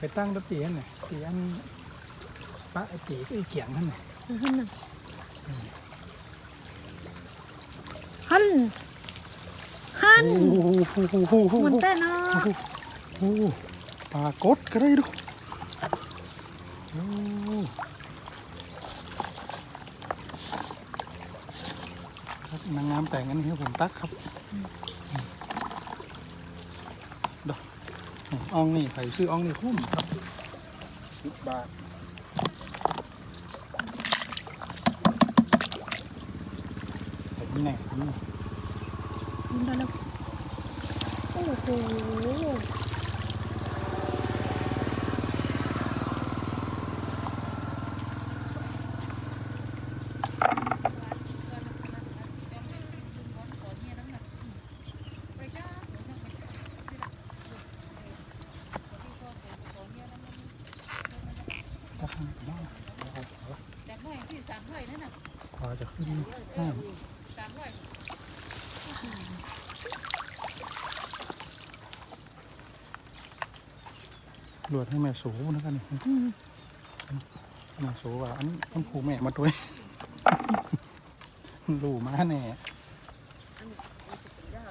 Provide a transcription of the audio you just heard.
ไปตั้งตะเตียนน่ะเตียนปะไอตีก็ไอเกียงท่านน่ะหันน่ะหันหันโอ้โหเหมือนเต้นเนาะโอ้โหปลากดก็ได้ดูโอ้ครับนางงามแต่งกันให้ผมตักครับดอก อ่องนี่ใส่ซื้ออ่องนี่คุ้มครับสิบบาทแต่นี่แน่นี่ด้แล้วโอ้โห ถ้าข้างนอก แต่ไม่ที่สามร้อยนั่นน่ะพอจะขึ้นห้าสามร้อยลวดให้แม่สูนะกันนี่อืมแม่สูว่าอันนี้ต้องผูแม่มาด้วย รูมาแน่